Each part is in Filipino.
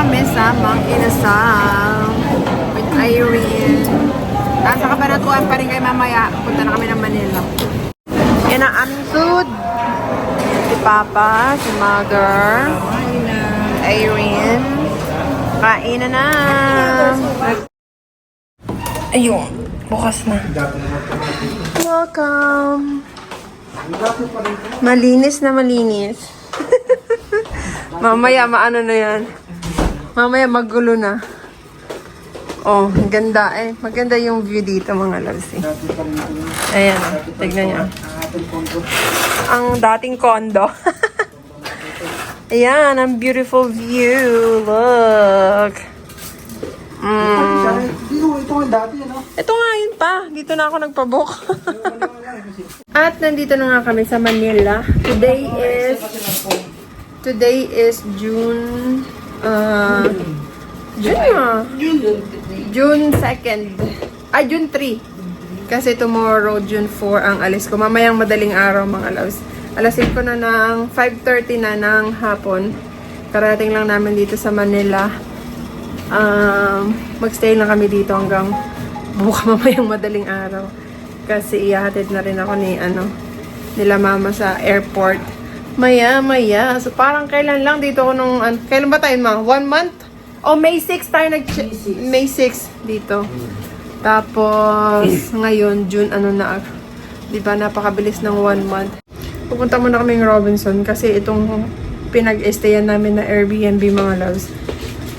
kami sa Mang Inasal with Irene. Nasa kabanatuan pa rin kayo mamaya. Punta na kami ng Manila. Yan ang aming food. Si Papa, si Mother, Irene. Kain na na. Ayun, bukas na. Welcome. Malinis na malinis. Mamaya maano na yan. Mamaya magulo na. Oh, ganda eh. Maganda yung view dito mga loves eh. Ayan, tignan niyo. Ang dating kondo. Ayan, ang beautiful view. Look. Mm. Ito nga dati, ano? Ito nga yun pa. Dito na ako nagpabook. At nandito na nga kami sa Manila. Today is Today is June uh, June na. June 2nd. Ay, June 3. Kasi tomorrow, June 4 ang alis ko. Mamayang madaling araw, mga loves. Alasin ko na ng 5.30 na ng hapon. Karating lang namin dito sa Manila. Um, magstay lang kami dito hanggang buka mamayang madaling araw. Kasi ihahatid na rin ako ni, ano, nila mama sa airport. Maya, maya. So, parang kailan lang dito ako nung, an- kailan ba tayo, ma? One month? O, May 6 tayo nag May 6 dito. Tapos, ngayon, June, ano na, di ba, napakabilis ng one month. Pupunta muna kami ng Robinson kasi itong pinag-stayan namin na Airbnb mga loves.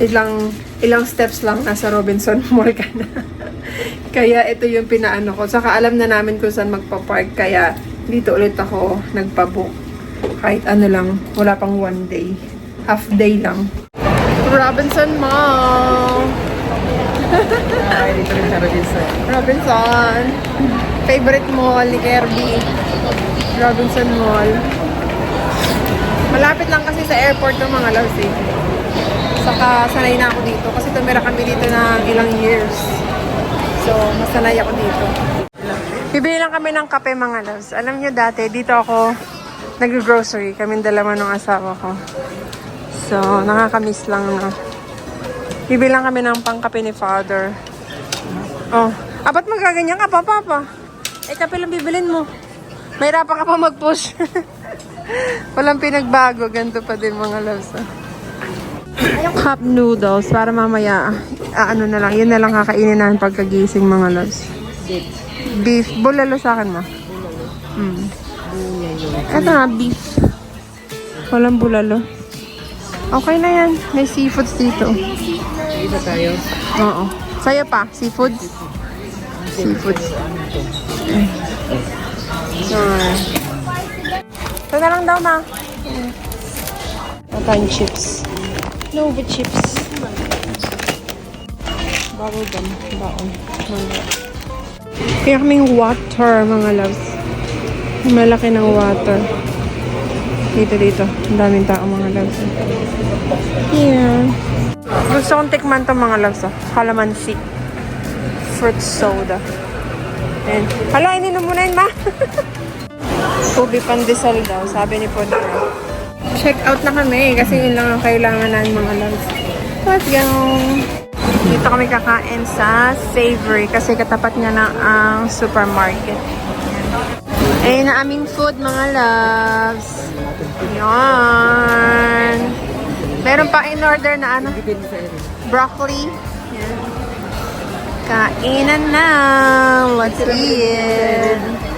Ilang, ilang steps lang nasa Robinson Mall ka na. kaya ito yung pinaano ko. Saka alam na namin kung saan magpa-park. Kaya dito ulit ako nagpa-book. Kahit ano lang, wala pang one day. Half day lang. Robinson Mall! Robinson. Robinson. Favorite mall ni Kirby. Robinson Mall. Malapit lang kasi sa airport ng mga loves eh. Saka sanay na ako dito kasi tumira kami dito ng ilang years. So, masanay ako dito. Bibili lang kami ng kape mga loves. Alam nyo dati, dito ako nag-grocery. Kaming dalawa ng asawa ko. So, nakakamiss lang na. Bibili lang kami ng pangkape ni father. Oh. Ah, ba't magaganyan ka pa, Papa? Eh, kape lang bibilin mo. Mahirapan ka pa mag-push. Walang pinagbago. Ganito pa din mga loves. ah. Cup noodles para mamaya, ah, ano na lang, yun na lang kakainin namin pagkagising mga loves. Beef. Bulalo sa akin ma. Mm. Ito nga, beef. Walang bulalo. Okay na yan. May seafoods dito. Dito tayo. Oo. Sa'yo pa, seafood? Seafood. Alright. Ito na lang daw, ma. Ito yung chips. Nova chips. Bubble gum. Baon. Kaya kaming water, mga loves. Malaki ng water. Dito, dito. Ang daming tao, mga loves. Here. Gusto kong tikman to mga loves. Calamansi. Fruit soda. And, hala, ininom mo na yun, ma. Ubi pandesal daw, sabi ni Podra. Check out na kami kasi yun lang ang kailangan namin mga loves. Let's go! Dito kami kakain sa Savory kasi katapat niya na ang supermarket. Ayun na aming food mga loves. Yan. Meron pa in order na ano? Broccoli. Kainan na. Let's eat.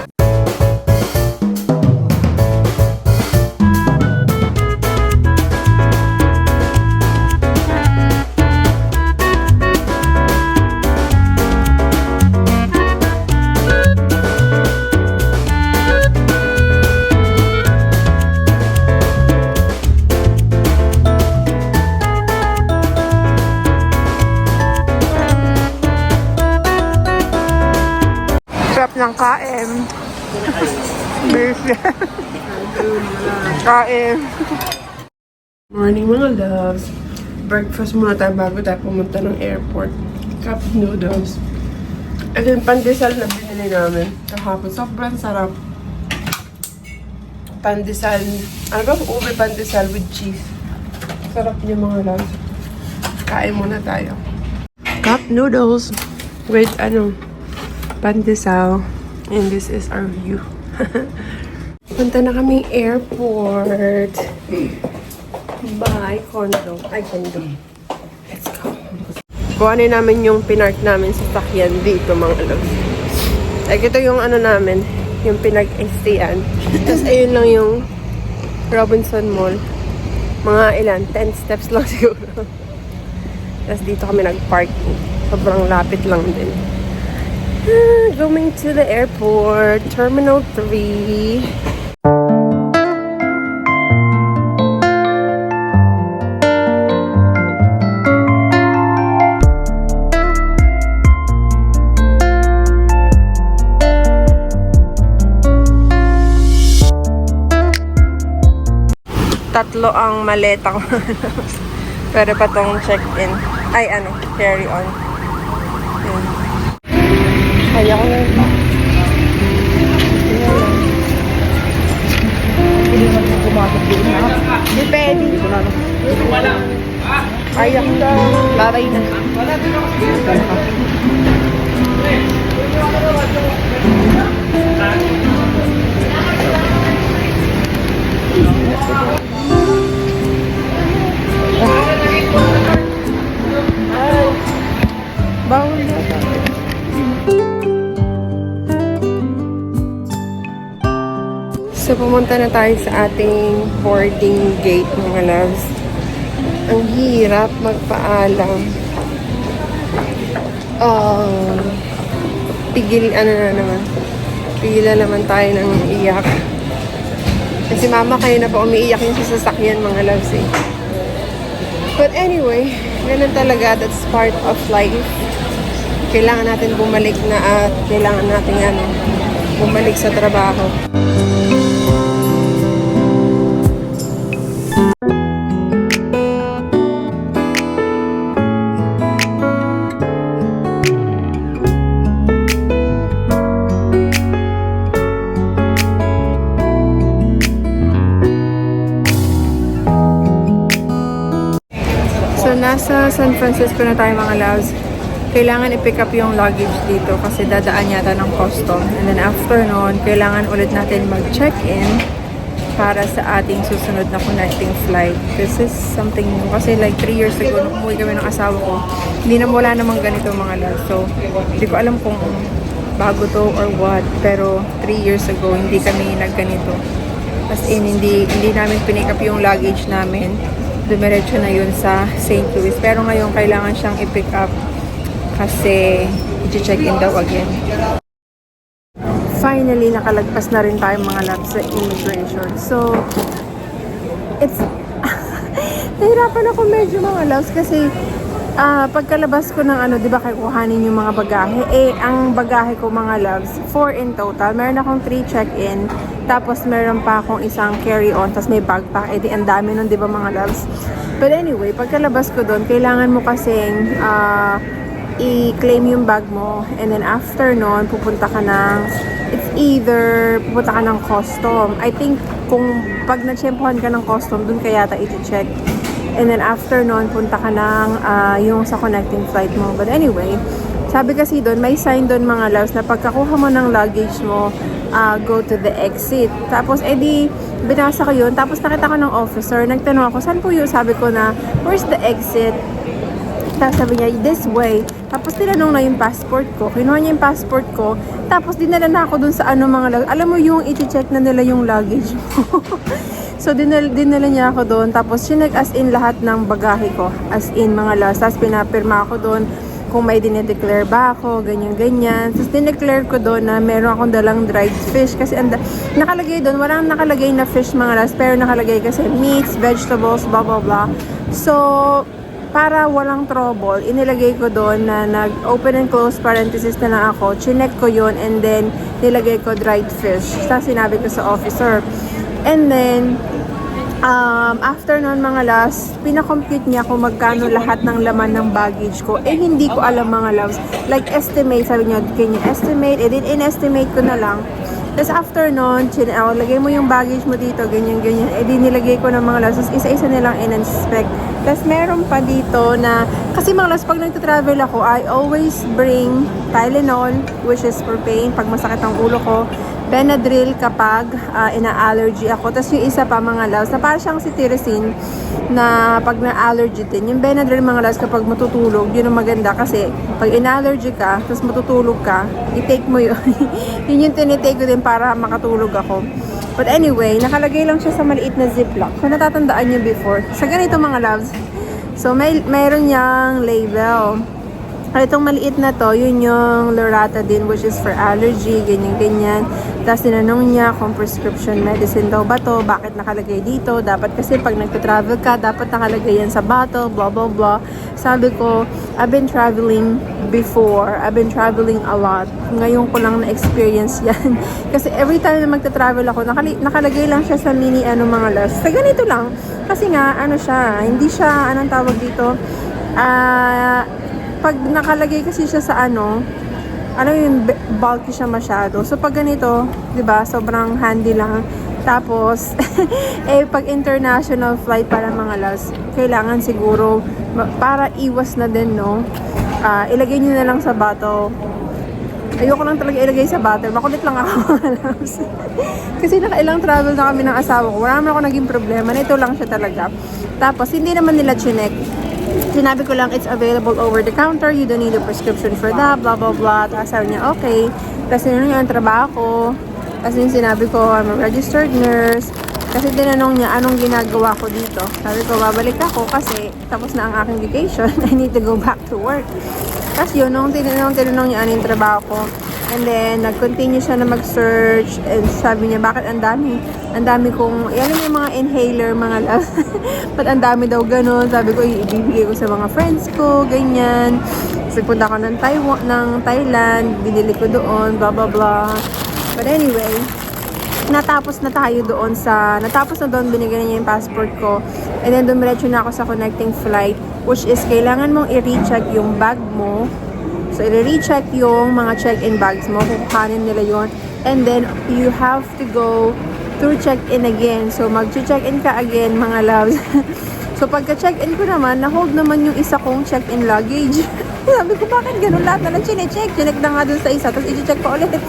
KM. Morning mga loves. Breakfast muna tayo bago tayo pumunta ng airport. Cup noodles. Ito yung pandesal na binili namin kahapon. Sobrang sarap. Pandesal. Ano ba? Ube pandesal with cheese. Sarap niya mga loves. Kain muna tayo. Cup noodles with ano, pandesal. And this is our view. Punta na kaming airport. Bye, condo. Ay, condo. Let's go. Kuhanin namin yung pinark namin sa sakyan dito, mga loves. Like, ito yung ano namin, yung pinag-stayan. Tapos, ayun lang yung Robinson Mall. Mga ilan, 10 steps lang siguro. Tapos dito kami nag-parking. Sobrang lapit lang din. Ah, going to the airport, Terminal 3. Tatlo ang maleta ko. Pero pa tong check-in. Ay, ano, carry-on. Yun. Kaya ko na. Hindi naman yung pumasok doon na. Hindi pwede. Dito na, no? Ayak ka. Babay na. Ay. Bawal na. So, pumunta na tayo sa ating boarding gate, mga loves. Ang hirap magpaalam. Um, pigil, ano na naman. Pigilan naman tayo ng iyak. Kasi mama kayo na pa umiiyak yung sa sasakyan, mga loves eh. But anyway, ganun talaga. That's part of life. Kailangan natin bumalik na at kailangan natin ano, bumalik sa trabaho. Nasa San Francisco na tayo mga loves. Kailangan i-pick up yung luggage dito kasi dadaan yata ng custom. And then after nun, kailangan ulit natin mag-check-in para sa ating susunod na connecting flight. This is something new. Kasi like 3 years ago, nung umuwi kami ng asawa ko, hindi na wala namang ganito mga loves. So, hindi ko alam kung bago to or what. Pero 3 years ago, hindi kami nagganito. As in, hindi, hindi namin pinick up yung luggage namin. Dumiretso na yun sa St. Louis. Pero ngayon, kailangan siyang i-pick up kasi i-check in daw again. Finally, nakalagpas na rin tayo mga labs sa immigration. So, it's... Nahirapan ako medyo mga loves kasi ah pagkalabas ko ng ano, di ba kukuhanin yung mga bagahe? Eh, ang bagahe ko mga loves, 4 in total. Meron akong 3 check-in, tapos meron pa akong isang carry-on, tapos may backpack. Eh, di ang dami nun, di ba mga loves? But anyway, pagkalabas ko doon, kailangan mo kasing ah, i-claim yung bag mo and then after nun, pupunta ka ng it's either pupunta ka ng custom. I think kung pag na-tsempohan ka ng custom, dun ka yata i-check. And then after nun, punta ka ng ah, yung sa connecting flight mo. But anyway, sabi kasi doon, may sign doon mga loves na pagkakuha mo ng luggage mo, ah, go to the exit. Tapos, edi, binasa ko yun. Tapos nakita ko ng officer, nagtanong ako, saan po yun? Sabi ko na, where's the exit? Tapos sabi niya, this way. Tapos tinanong na yung passport ko. Kinuha niya yung passport ko. Tapos dinala na ako dun sa ano mga luggage. Alam mo yung iti-check na nila yung luggage mo. so dinala, dinala niya ako doon. Tapos sinag as in lahat ng bagahe ko. As in mga. Tapos pinapirma ako doon kung may dinedeclare ba ako, ganyan-ganyan. Tapos dineclare ko doon na meron akong dalang dried fish. Kasi anda, nakalagay doon, walang nakalagay na fish mga las, pero nakalagay kasi meats, vegetables, blah blah blah. So, para walang trouble, inilagay ko doon na nag-open and close parenthesis na lang ako. Chinek ko yon and then nilagay ko dried fish. Sa sinabi ko sa officer. And then, um, after nun mga last, pinakompute niya kung magkano lahat ng laman ng baggage ko. Eh, hindi ko alam mga loves. Like, estimate, sabi niya, can you estimate? Eh, din in-estimate ko na lang. Tapos after nun, chin, oh, lagay mo yung baggage mo dito, ganyan, ganyan. Eh, di nilagay ko ng mga loves. Tapos isa-isa nilang in-inspect. Tapos meron pa dito na, kasi mga loves, pag nagta-travel ako, I always bring Tylenol, which is for pain, pag masakit ang ulo ko. Benadryl kapag ah, ina-allergy ako. Tapos yung isa pa mga loves, na parang siyang cetirizine na pag na-allergy din. Yung Benadryl mga loves kapag matutulog, yun ang maganda kasi pag in-allergy ka, tapos matutulog ka, i-take mo yun. yun yung tinitake ko din para makatulog ako. But anyway, nakalagay lang siya sa maliit na ziplock. Kung natatandaan niyo before. Sa ganito mga loves. So, may, mayroon niyang label. Ah, Itong maliit na to, yun yung Loratadine which is for allergy, ganyan-ganyan. Tapos tinanong niya kung prescription medicine daw ba to, bakit nakalagay dito. Dapat kasi pag nagta-travel ka, dapat nakalagay yan sa bottle, blah blah blah. Sabi ko, I've been traveling before. I've been traveling a lot. Ngayon ko lang na-experience yan. kasi every time na magta-travel ako, nakali- nakalagay lang siya sa mini ano mga las. Sa ganito lang. Kasi nga, ano siya, hindi siya, anong tawag dito, ah, pag nakalagay kasi siya sa ano, ano yung bulky siya masyado. So pag ganito, 'di ba, sobrang handy lang. Tapos eh pag international flight para mga las, kailangan siguro para iwas na din, no. ah, ilagay niyo na lang sa bottle. Ayoko lang talaga ilagay sa bottle. Makulit lang ako. Kasi nakailang travel na kami ng asawa ko. Wala naman ako naging problema. Ito lang siya talaga. Tapos, hindi naman nila chinek. Sinabi ko lang, it's available over the counter. You don't need a prescription for that, blah, blah, blah. Tapos sabi niya, okay. Tinanong niya ang trabaho ko. Tapos yung sinabi ko, I'm a registered nurse. Kasi tinanong niya, anong ginagawa ko dito? Sabi ko, babalik ako kasi tapos na ang aking vacation. I need to go back to work. Tapos yun, nung tinanong, tinanong niya ano yung trabaho ko. And then, nag-continue siya na mag-search. And sabi niya, bakit ang dami? Ang dami kong, yan yung mga inhaler, mga love. Ba't ang dami daw ganun? Sabi ko, ibibigay ko sa mga friends ko, ganyan. Kasi punta ko ng, Taiwan, ng Thailand, binili ko doon, blah, blah, blah. But anyway, natapos na tayo doon sa, natapos na doon, binigyan niya yung passport ko. And then, dumiretso na ako sa connecting flight, which is, kailangan mong i-recheck yung bag mo. So, i-recheck yung mga check-in bags mo, kukuhanin nila yon And then, you have to go through check-in again. So, mag-check-in ka again, mga loves. so, pagka-check-in ko naman, na-hold naman yung isa kong check-in luggage. Sabi ko, bakit ganun? Lahat na lang chinecheck. Chinek na nga dun sa isa, tapos i-check ko ulit.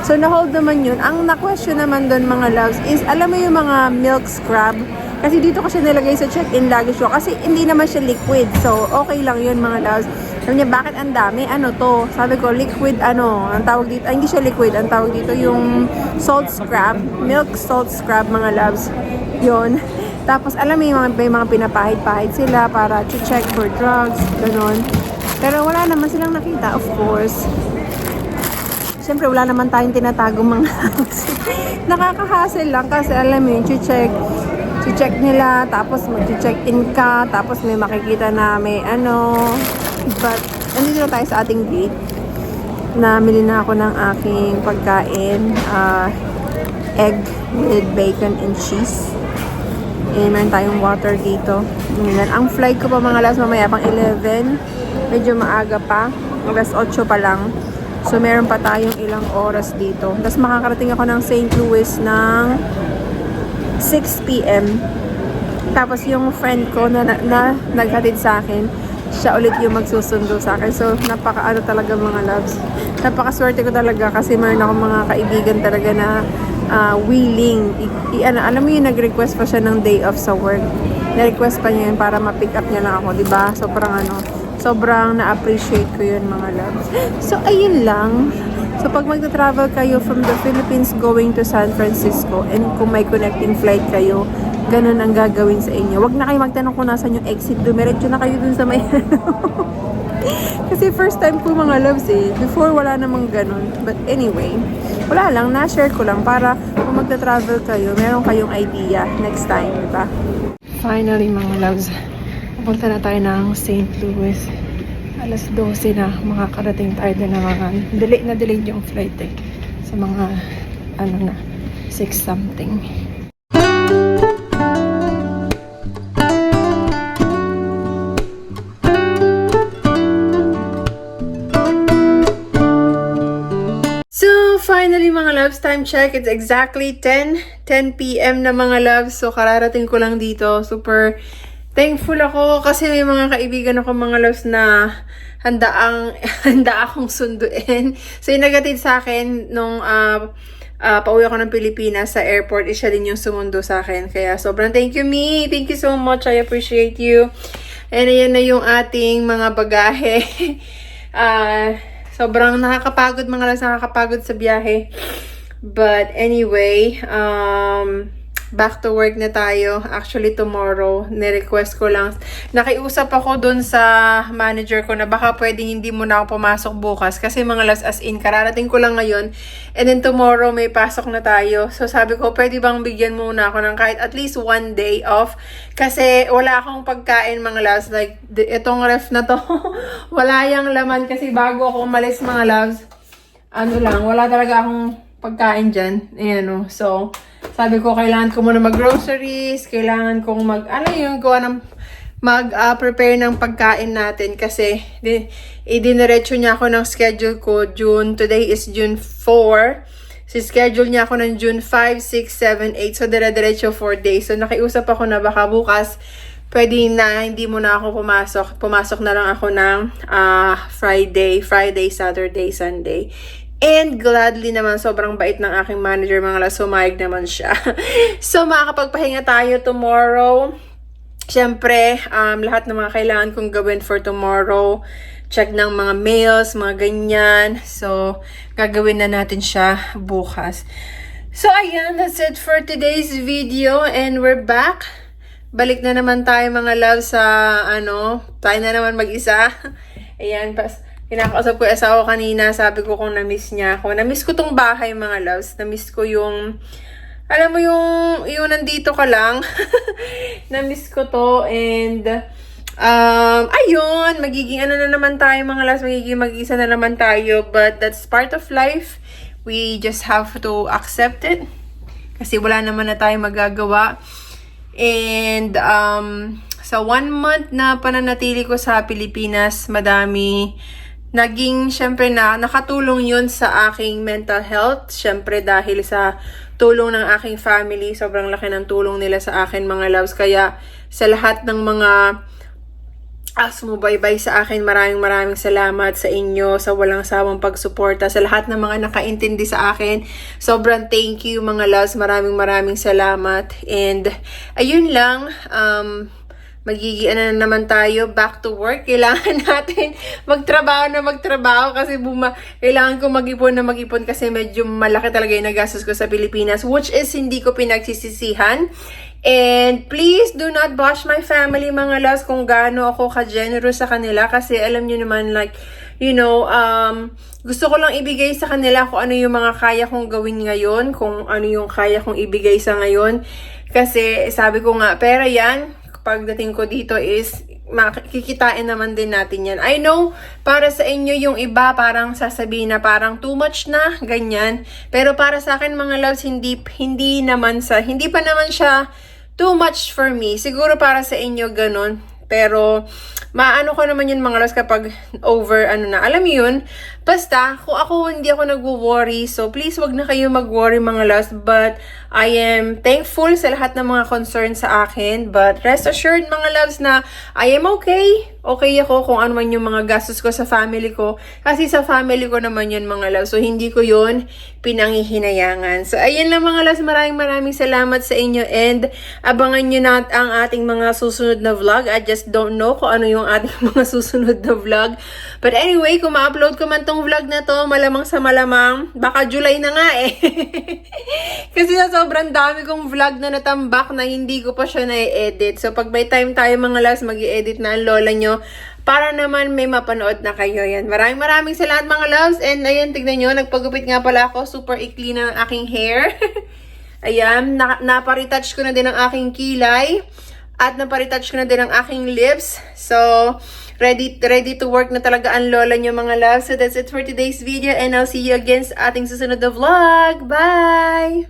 So, na-hold naman yun. Ang na-question naman dun, mga loves, is, alam mo yung mga milk scrub? Kasi dito ko siya nilagay sa check-in luggage ko. Kasi hindi naman siya liquid. So, okay lang yun, mga loves. Sabi niya, bakit ang dami? Ano to? Sabi ko, liquid ano? Ang tawag dito, ay, hindi siya liquid. Ang tawag dito yung salt scrub. Milk salt scrub, mga loves. Yun. Tapos, alam mo, yung mga, may mga pinapahid-pahid sila para to check for drugs, ganun. Pero wala naman silang nakita, of course. Siyempre, wala naman tayong tinatagong mga Nakaka-hassle lang kasi alam mo yun, check check nila, tapos mag-check in ka, tapos may makikita na may ano. But, nandito na tayo sa ating gate. Namili na ako ng aking pagkain. ah, egg with bacon and cheese. And meron tayong water dito. Yan. Ang flight ko pa mga last mamaya pang 11. Medyo maaga pa. Alas 8 pa lang. So meron pa tayong ilang oras dito. Tapos makakarating ako ng St. Louis ng 6 p.m. Tapos yung friend ko na, na, na naghatid sa akin, siya ulit yung magsusundo sa akin. So, napaka ano talaga mga loves. Napakaswerte ko talaga kasi meron akong mga kaibigan talaga na ah, willing. I, i- ano, alam mo yung nag-request pa siya ng day off sa work. Na-request pa niya yun para ma-pick up niya lang ako, di ba? Sobrang ano, sobrang na-appreciate ko yun mga loves. So, ayun lang. So, pag magta-travel kayo from the Philippines going to San Francisco and kung may connecting flight kayo, ganun ang gagawin sa inyo. Huwag na kayo magtanong kung nasan yung exit. Dumiretso na kayo dun sa may Kasi first time ko mga loves eh. Before wala namang ganun. But anyway, wala lang. Na-share ko lang para kung magta-travel kayo, meron kayong idea next time, di ba? Finally mga loves, pupunta na tayo ng St. Louis. Alas 12 na, makakarating tayo din ng mga, delay na delay yung flight eh. Sa mga, ano na, 6 something. Finally mga loves, time check. It's exactly 10, 10 p.m. na mga loves. So, kararating ko lang dito. Super thankful ako kasi may mga kaibigan ako mga loves na handa ang handa akong sunduin. So yung nagatid sa akin nung ah, ah, pauwi ako ng Pilipinas sa airport, is din yung sumundo sa akin. Kaya sobrang thank you me. Thank you so much. I appreciate you. And ayan na yung ating mga bagahe. Ah, sobrang nakakapagod mga loves, nakakapagod sa biyahe. But anyway, um, back to work na tayo. Actually, tomorrow, nirequest ko lang. Nakiusap ako dun sa manager ko na baka pwedeng hindi mo na ako pumasok bukas. Kasi mga last as in, kararating ko lang ngayon. And then tomorrow, may pasok na tayo. So sabi ko, pwede bang bigyan muna ako ng kahit at least one day off. Kasi wala akong pagkain mga loves. Like, itong ref na to, wala yung laman. Kasi bago ako umalis mga loves, ano lang, wala talaga akong pagkain dyan. Ayan o. So, sabi ko, kailangan ko muna mag-groceries, kailangan kong mag, ano yung gawa ng, mag-prepare ng pagkain natin kasi di, idiniretso niya ako ng schedule ko June, today is June 4. Si schedule niya ako ng June 5, 6, 7, 8. So, dire-diretso 4 days. So, nakiusap ako na baka bukas, pwede na hindi mo na ako pumasok. Pumasok na lang ako ng ah, Friday, Friday, Saturday, Sunday. And gladly naman, sobrang bait ng aking manager, mga las, sumayag naman siya. so, makakapagpahinga tayo tomorrow. Siyempre, um, lahat ng mga kailangan kong gawin for tomorrow. Check ng mga mails, mga ganyan. So, gagawin na natin siya bukas. So, ayan, that's it for today's video. And we're back. Balik na naman tayo mga love sa, ano, tayo na naman mag-isa. Ayan, pas, kinakausap ko yung asawa kanina, sabi ko kung na-miss niya ako. Na-miss ko tong bahay mga loves. Na-miss ko yung, alam mo yung, yung nandito ka lang. na-miss ko to and, um, ayun, magiging ano na naman tayo mga loves, magiging mag-isa na naman tayo. But that's part of life. We just have to accept it. Kasi wala naman na tayo magagawa. And um, sa one month na pananatili ko sa Pilipinas, madami naging, syempre na, nakatulong yun sa aking mental health. Syempre dahil sa tulong ng aking family, sobrang laki ng tulong nila sa akin mga loves. Kaya sa lahat ng mga ah, sumubaybay sa akin. Maraming maraming salamat sa inyo sa walang sawang pagsuporta. Sa lahat ng mga nakaintindi sa akin. Sobrang thank you mga loves. Maraming maraming salamat. And ayun lang. Um, magiging ano na naman tayo, back to work. Kailangan natin magtrabaho na magtrabaho kasi buma, kailangan ko mag-ipon na mag-ipon kasi medyo malaki talaga yung nagastos ko sa Pilipinas, which is hindi ko pinagsisisihan. And please do not bash my family mga loves kung gaano ako ka-generous sa kanila kasi alam nyo naman like, you know, um, gusto ko lang ibigay sa kanila kung ano yung mga kaya kong gawin ngayon, kung ano yung kaya kong ibigay sa ngayon. Kasi sabi ko nga, pera yan, pagdating ko dito is makikitain naman din natin yan. I know, para sa inyo yung iba parang sasabihin na parang too much na, ganyan. Pero para sa akin mga loves, hindi, hindi naman sa, hindi pa naman siya too much for me. Siguro para sa inyo ganun. Pero, maano ko naman yun mga loves kapag over, ano na. Alam mo yun, basta, kung ako hindi ako nagwo-worry, so please wag na kayo mag-worry mga loves. But, I am thankful sa lahat ng mga concern sa akin. But, rest assured mga loves na I am okay. Okay ako kung ano man yung mga gastos ko sa family ko. Kasi sa family ko naman yun mga loves. So, hindi ko yun pinangihinayangan. So, ayun lang mga loves. Maraming maraming salamat sa inyo. And, abangan nyo na ang ating mga susunod na vlog. I just don't know kung ano yung ating mga susunod na vlog. But anyway, kung ma-upload ko man tong vlog na to, malamang sa malamang, baka July na nga eh. Kasi sa sobrang dami kong vlog na natambak na hindi ko pa siya na-edit. So, pag may time tayo mga loves, mag edit na ang lola nyo para naman may mapanood na kayo yan. Maraming maraming salamat mga loves. And ayan, tignan nyo, nagpagupit nga pala ako. Super ikli na ang aking hair. ayan, na naparetouch ko na din ang aking kilay. At naparetouch ko na din ang aking lips. So, ready ready to work na talaga ang lola nyo mga loves. So, that's it for today's video. And I'll see you again sa ating susunod na vlog. Bye!